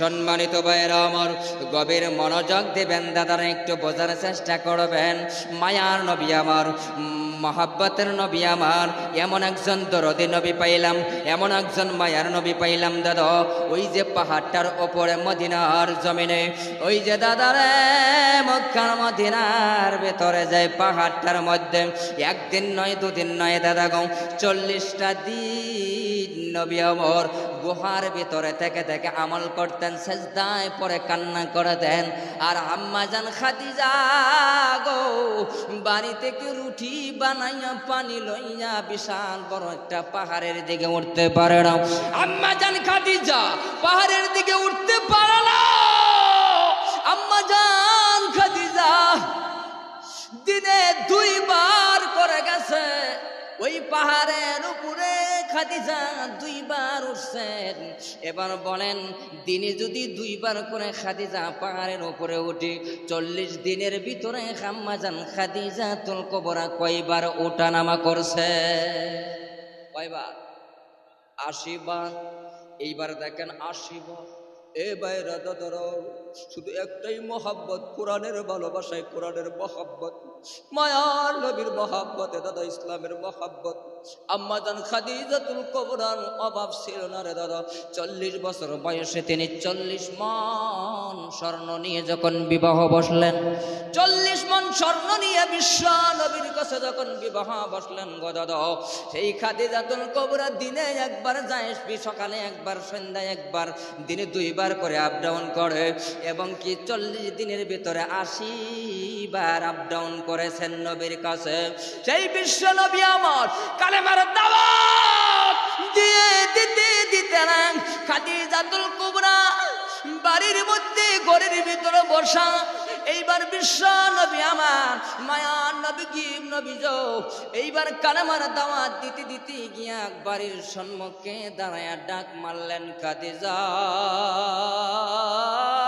সম্মানিত ভাইয়েরা আমার গভীর মনোযোগ দেবেন, দাদারা একটু বোঝার চেষ্টা করবেন। মায়ার নবী আমার, মহাব্বতের নবী আমার, এমন একজন দরদি নবী পাইলাম, এমন একজন মায়ার নবী পাইলাম দাদা। ওই যে পাহাড়টার ওপরে মদিনার জমিনে, ওই যে দাদারে মক্কার মদিনার ভেতরে যায় পাহাড়টার মধ্যে, একদিন নয়, দুদিন নয় দাদা গো, চল্লিশটা দিন নবী আমার গুহার ভিতরে থেকে থেকে আমল করতেন সেজদায় পরে কান্না করে দেন। আর আম্মা জান, খাদিজা গো বাড়ি থেকে রুটি বানাইয়া পানি লইয়া বিশাল বড় একটা পাহাড়ের দিকে উঠতে পারে না? আম্মা জান, খাদিজা, পাহাড়ের দিকে উঠতে পারে না। আম্মা জান, খাদিজা, দিনে ওই পাহাড়ের উপরে খাদিজা দুইবার উঠছেন। এবার বলেন, দিনে যদি দুইবার করে খাদিজা পাহাড়ের উপরে উঠি, চল্লিশ দিনের ভিতরে খাম্মাজান খাদিজা তুল কবরা কয়বার ওঠানামা করছে? কয়বার? আশিবার এইবার দেখেন আশিবার এ বাইরা দাদারাও, শুধু একটাই মহাব্বত, কোরআনের ভালোবাসায় কোরআনের মহাব্বত। মায়ার নবীর মহাব্বতে দাদা ইসলামের মহাব্বত। আম্মা জান খাদিজাতুল কবরান অভাব ছিল না রে দাদা। চল্লিশ বছর বয়সে তিনি চল্লিশ মন স্বর্ণ নিয়ে যখন বিবাহ বসলেন, চল্লিশ মন স্বর্ণ নিয়ে বিশ্ব নবীর কাছে যখন বিবাহ বসলেন গো দাদা, সেই খাদিজাতুল কবরা দিনে একবার যায়, সকালে একবার, সন্ধ্যায় একবার, দিনে দুইবার করে আপ ডাউন করে। এবং কি চল্লিশ দিনের ভিতরে আশি বার আপ ডাউন করেছেন নবীর কাছে। সেই বিশ্ব নবী আমার কালেমার দাওয়াত দিয়ে দিতে দিতে না খাদিজাতুল কুবরা বাড়ির মধ্যে, ঘরের ভিতরে বসা। এইবার বিশ্ব নবী আমার মায়ার নবী গিব নবী এইবার কালেমার দাওয়াত দিতে দিতে গিয়া বাড়ির সম্মুখে দাঁড়ায়া ডাক মারলেন খাদিজা। রে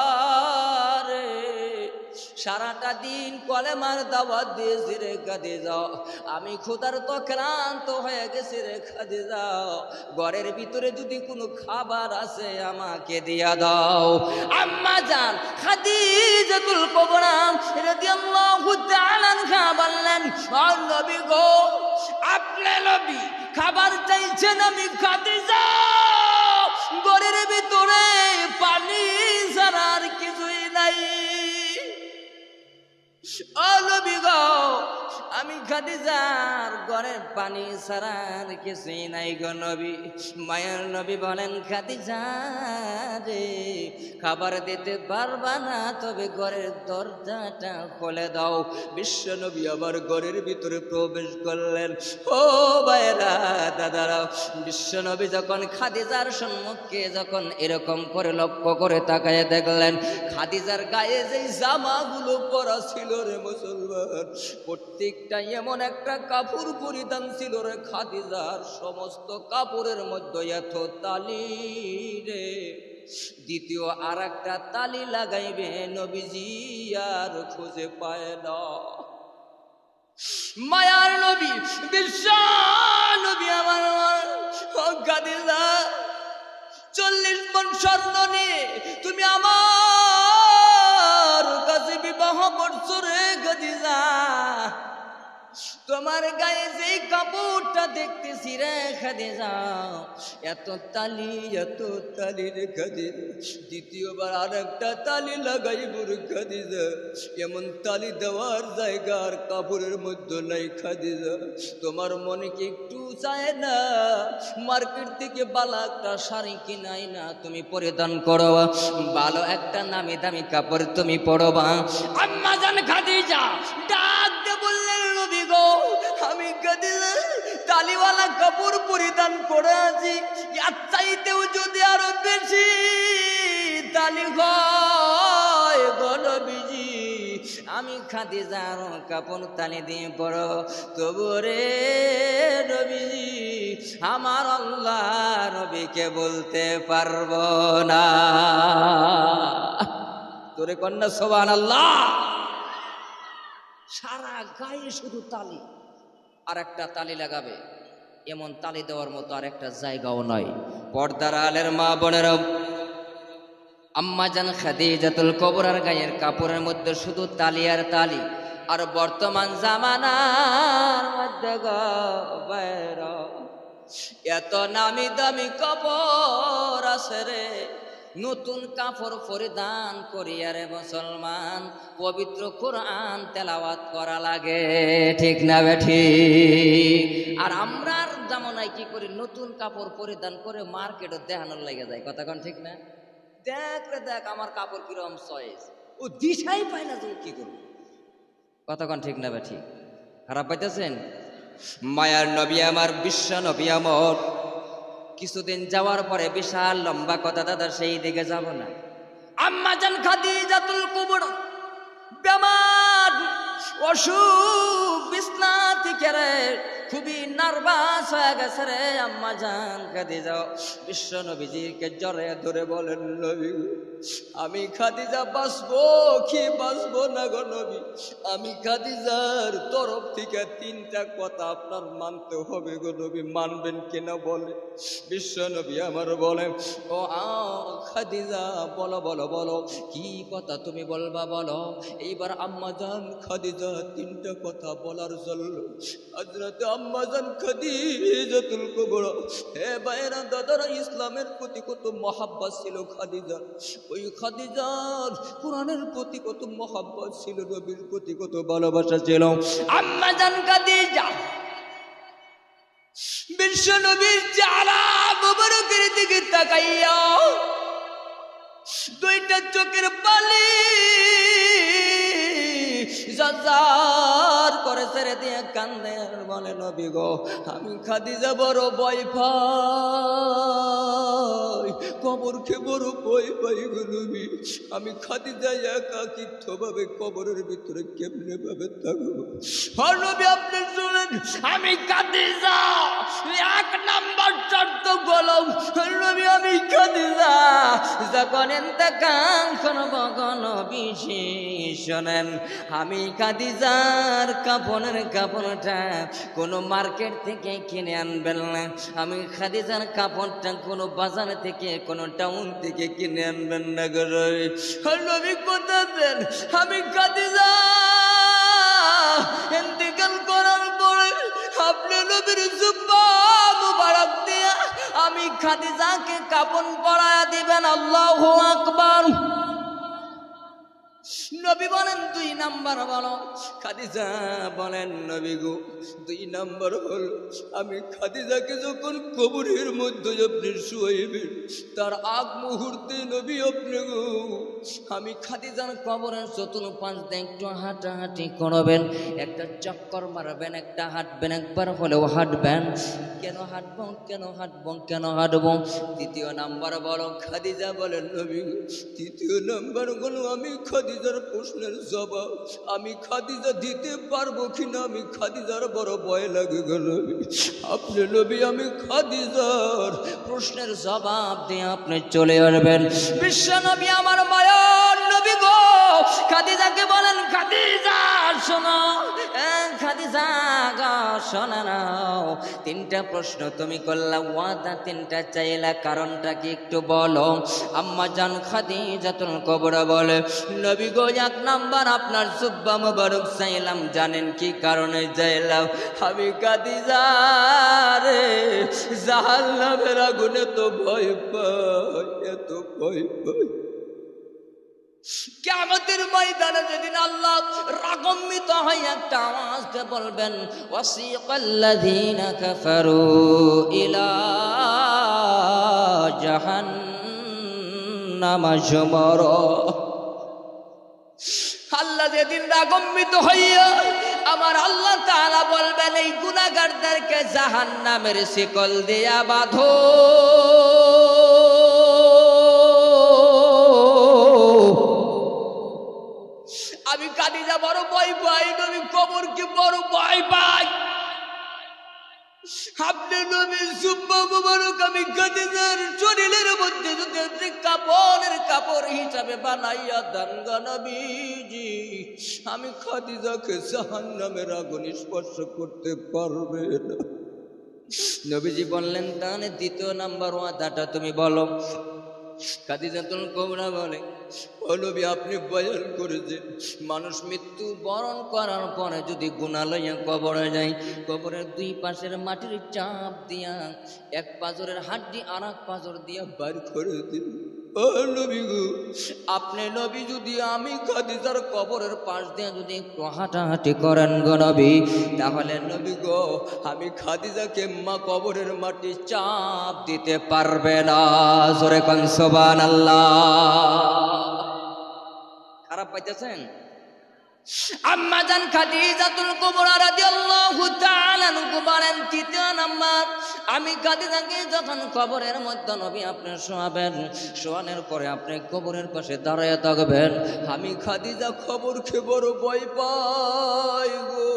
সারাটা দিন কলে কলেমার দাওয়াত দিয়েছি রে কাঁদে যাও। আমি ক্ষুধার তো ক্লান্ত হয়ে গেছি রে খাদে যাও। ঘরের ভিতরে যদি কোনো খাবার আছে আমাকে দিয়া দাও। আম্মা যান খাদিজাতুল কুবরা রাদিয়াল্লাহু তাআলা আনহা বললেন, ও নবী গো, আপনি নবী, খাবার চাইছেন আমি যাও। ঘরের ভিতরে পানি আর কিছুই নাই। অলবি গো আমি খাদিজার ঘরের পানি ছাড়ার কিছুই নাই গো নবী। মায়ের নবী বলেন, খাদিজা রে, খাবার দিতে পারবা না, তবে ঘরের দরজাটা খুলে দাও। বিশ্ব নবী আবার ঘরের ভিতরে প্রবেশ করলেন। ও ভাইরা দাদারা, বিশ্ব নবী যখন খাদিজার সম্মুখে যখন এরকম করে লক্ষ্য করে তাকায় দেখলেন, খাদিজার গায়ে যেই জামাগুলো পরা ছিল রে মুসলমান প্রত্যেকটা এমন একটা কাপড় পরিধান ছিল রে খাদিজার সমস্ত কাপড়ের মধ্যে এত তালি রে। দ্বিতীয় আর একটা তালি লাগাইবে নবীজি আর খুঁজে পায় না। মায়ার নবী বিশ্ব নবী আমার খাদিজা, চল্লিশ মন স্বর্ণ নিয়ে তুমি আমার কাছে বিবাহ করছ রে গদিজা তোমার গায়ে যেই কাপড়টা দেখতেছি রে যাও এত তালি এত তালি রে খাদিজা। দ্বিতীয়বার আর একটা তালি লাগাইব রে খাদিজা, এমন তালি দেওয়ার জায়গা আর কাপড়ের মধ্যে নাই খাদিজা। তোমার মনে কি একটু চায় না? মার্কেট থেকে বালা একটা শাড়ি কিনাই না, তুমি পরিধান করো। ভালো একটা নামি দামি কাপড় তুমি পরবা। আম্মা জান খাদিজা, ডাক বললেন গো, আমি খাদিজা তালিওয়ালা কাপড় পরিধান করে আছি। এর চাইতেও যদি আরও বেশি তালি হয় গো নবীজি আমি খাদিজার কাপড় তালি দিয়ে পড়ো তবু রে নবীজি, আমার আল্লাহ নবীকে বলতে পারব না। তোরে কন্যা সোবান আল্লাহ গায়ে শুধু তালি। আর একটা তালি লাগাবে। এমন তালি দেওয়ার মতো আর একটা জায়গাও নয়। পর্দার আলের মা বোনেরা আম্মাজান খাদিজাতুল কবরার গায়ের কাপড়ের মধ্যে শুধু তালি আর তালি। আর বর্তমান জামানার মধ্যে এত নামি দামি কাপড় আছে রে। নতুন কাপড় পরিধান করিয়া রে মুসলমান, পবিত্র কোরআন তেলাওয়াত করা লাগে। ঠিক না বেঠি আর আমরার জামানায় কি করি? নতুন কাপড় পরিধান করে মার্কেটে দেখানোর লেগে যায় কথা কোন ঠিক না? দেখ রে দেখ, আমার কাপড় কিরম চয়েস ও দিশাই পায় না ও কি করবে। কতক্ষণ ঠিক না বেঠি খারাপ পাইতেছেন? মায়ার নবী আমার, বিশ্ব নবী আমার কিছুদিন যাওয়ার পরে বিশাল লম্বা কথা দাদা সেই দিকে যাব না। আম্মা অসুখ বিছনা থেকে রে খুবই নার্ভাস হয়ে গেছে রে আম্মা জান খাদিজা বিশ্ব নবীজিকে জ্বরে ধরে বলেন, নবী, আমি খাদিজা বাঁচবো কি বাঁচবো না গো নবী? আমি খাদিজার তরফ থেকে তিনটা কথা আপনার মানতে হবে গো নবী, মানবেন কিনা বলে? বিশ্ব নবী আমার বলে ও আ খাদিজা, বলো বলো বলো, কি কথা তুমি বলবা বলো? এইবার আম্মা জান খাদিজা তিনটা কথা বলার জন্য হজরত আম্মা জান খাদিজাতুল কুবরা, হে বাইরা দাদারা, ইসলামের প্রতি কত মহাব্বত ছিল খাদিজা? ওই খাদিজার কোরআনের প্রতি কত মহাব্বত ছিল, নবীর প্রতি কত ভালোবাসা ছিল? আম্মা জান খাদিজা, বিশ্ব নবীর যারা মোবারকের দিকে তাকাইয়া দুইটা চোখের পালি যার করে ছেড়ে দিয়ে কান্দে আর বলে, নবী গো, আমি খাদিজা বড় বই পাই। কবরকে বড় বই পাই গো আমি খাদিজা একাকিত্ব ভাবে কবরের ভিতরে কেমনে ভাবে থাকব? আর নবী আপনি শুনেন, আমি খাদিজা, এক নাম্বার শর্ত বলম নবী, আমি খাদিজা। যখন এতেকাল করব কোন বিশেষ শোনেন, আমি খাদিজার কাপড়ের কাপড়টা কোনো মার্কেট থেকে কিনে আনবেন না। আমি খাদিজার কাপড়টা কোনো বাজার থেকে, কোনো টাউন থেকে কিনে আনবেন না গো নবী, কথা দেন? আমি খাদিজা। করার পরে আপনি নবীর জুব্বা দিয়া আমি খাদিজাকে কাপন পরায়া দিবেন। আল্লাহু আকবার। নবী বলেন, দুই নাম্বার বলো খাদিজা বলেন, নবী গো, দুই নাম্বার হল, আমি খাদিজাকে যখন কবরের মধ্যে আপনি শুয়াইবেন, তার আগ মুহূর্তে নবী আপনি গো, আমি খাদিজার কবরের চতুর পাঁচ দিয়ে একটু হাঁটাহাঁটি করবেন, একটা চক্কর মারবেন, একটা হাঁটবেন, একবার হলেও হাঁটবেন কেন হাঁটবো কেন হাঁটবো কেন হাঁটবো দ্বিতীয় নাম্বার বলো, খাদিজা বলেন, নবী। তৃতীয় নাম্বার হলো, আমি খাদিজার প্রশ্নের জবাব, আমি খাদিজা দিতে পারব কিনা? আমি খাদিজার বড় ভয় লাগে গেল। আপনি নবী, আমি খাদিজার। প্রশ্নের জবাব দিয়ে আপনি চলে আসবেন। বিশ্ব নবী আমার গো খাদিজাকে বলেন খাদিজা শোনো এ, খাদিজা শোনা নাও তিনটা প্রশ্ন তুমি করলা ওয়াদা তিনটা চাইলা কারণটা কি একটু বলো? আম্মা জান খাদিজাতুল কবরা বলে নবী গো এক নাম্বার আপনার সুব্বা মুবারক চাইলাম জানেন কি কারণে চাইলাম? আমি খাদিজা রে জাহান্নামের আগুনে তো ভয় পাই এত ভয় পাই। কেমতের ময়দানে যেদিন আল্লাহ রাগম্বিত হয়, একটা আওয়াজ দিয়ে বলবেন, ওয়াসিকাল্লাযীনা কাফারু ইলা জাহান্নামা যুমারা আল্লাহ যেদিন রাগম্বিত হইয়া আমার আল্লাহ তাআলা বলবেন, এই গুনাহগারদেরকে জাহান্নামের শিকল দিয়া বাঁধো। নবী কবর কি বড়? ভয় পাই আমি হিসাবে নবীজি খাদিজাকে জাহান্নামের আগুন স্পর্শ করতে পারবে নবীজি বললেন, তাহলে দ্বিতীয় নাম্বার ওয়াদাটা তুমি বলো। খাদিজাতুল কোবরা বলে অলবি আপনি বয়ান করেছেন, মানুষ মৃত্যু বরণ করার পরে যদি গুণা লইয়া কবরে যায়, কবরের দুই পাশের মাটির চাপ দিয়া এক পাজরের হাড্ডি আর এক পাজর দিয়া বার করে ও গো আপনি নবী, যদি আমি খাদিজার কবরের পাশ দিয়ে যদি একটু হাঁটাহাঁটি করেন গো নবী, তাহলে নবী গো আমি খাদিজাকে মা কবরের মাটি চাপ দিতে পারবে না। জোরে কন সোবান আল্লাহ খারাপ পাইতেছেন? আম্মা জান খাদিজাতুল আমি খাদিজাকে যখন কবরের মধ্যে নবী আপনি শোয়াবেন, শোয়ানোর পরে আপনি কবরের পাশে দাঁড়ায় থাকবেন। আমি খাদিজা খবর বড় ভয় পাই গো।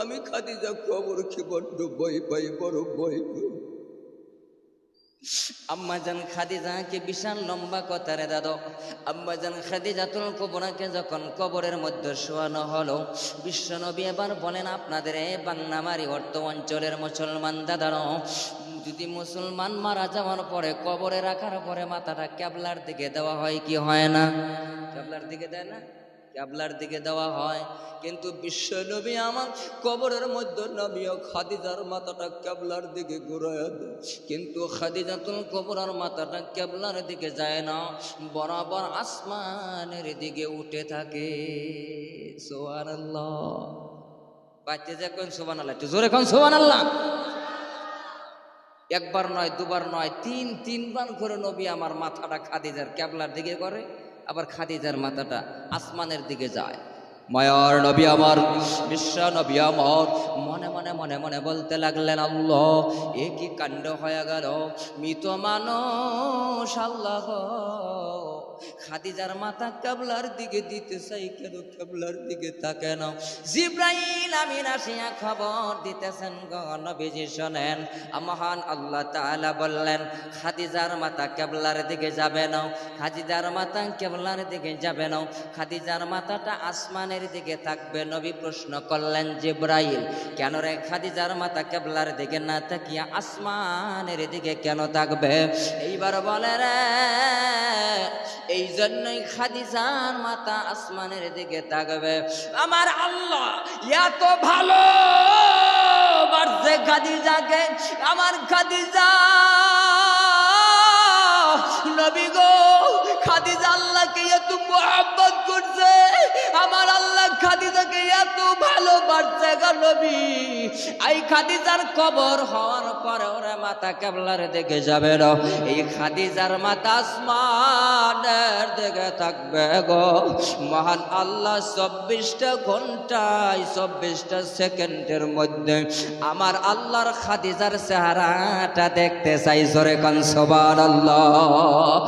আমি খাদি খাদিজা খবর বড্ড ভয় পাই, বড় ভয় গো আম্মাজান খাদিজাকে বিশাল লম্বা কথারে দাদো। আম্মাজান খাদিজাতুল কুবরাকে যখন কবরের মধ্যে শোয়ানো হলো, বিশ্বনবী এবার বলেন, আপনাদের বাংলামারি অর্থ অঞ্চলের মুসলমান দাদারও যদি মুসলমান মারা যাওয়ার পরে কবরে রাখার পরে মাথাটা ক্যাবলার দিকে দেওয়া হয় কি হয় না? ক্যাবলার দিকে দেয় না? ক্যাবলার দিকে দেওয়া হয়। কিন্তু বিশ্ব নবী আমার কবরের মধ্যে নবীও খাদিজার মাথাটা ক্যাবলার দিকে ঘুরাইয়া দেয়। কিন্তু খাদিজাতুল কবরার মাথাটা ক্যাবলার দিকে যায় না, বরাবর আসমানের দিকে উঠে থাকে। আল্লাহ বাচ্চা যে কোন সোবান আল্লাহ একটু জোরে কোন সোবান আল্লাহ একবার নয়, দুবার নয়, তিন, তিনবার করে নবী আমার মাথাটা খাদিজার ক্যাবলার দিকে করে। আবার খাদিজার মাথাটা আসমানের দিকে যায়। মায়ার নবী আমার, বিশ্ব নবী আমার, মনে মনে মনে মনে বলতে লাগলেন, আল্লাহ, এ কি কাণ্ড হয়ে গেল? মৃত মানুষ, আল্লাহ খাদিজার মাথা কেবলার দিকে দিতে চাই, কেন কেবলার দিকে তাকে না জিব্রাইল আমিন আসিয়া খবর দিতেছেন নবীজি শোনেন। মহান আল্লাহ তাআলা বললেন, খাদিজার মাথা কেবলার দিকে যাবে না খাদিজার মাথা কেবলার দিকে যাবে না খাদিজার মাথাটা আসমানের দিকে থাকবে। নবী প্রশ্ন করলেন, জিব্রাইল, কেন রে খাদিজার মাথা কেবলার দিকে না তাকিয়া আসমানের দিকে কেন থাকবে? এইবার বলে রে, এই জন্যই খাদিজার মাতা আসমানের দিকে তাকবে। আমার আল্লাহ এত ভালো খাদিজাকে। আমার খাদিজা, নবী গো, খাদিজা আল্লাহকে এত মোহাব্বত করছে। আমার আল্লাহ খাদিজাকে এত ভালো বাড়ছে গো নবী। এই খাদিজার কবর হওয়ার পরে কেবলার দিকে যাবে এই খাদিজার আসমানের থাকবে গো। মহান আল্লাহ চব্বিশটা ঘন্টায়, চব্বিশটা সেকেন্ডের মধ্যে আমার আল্লাহর খাদিজার চেহারাটা দেখতে চাই। জোরে সবার আল্লাহ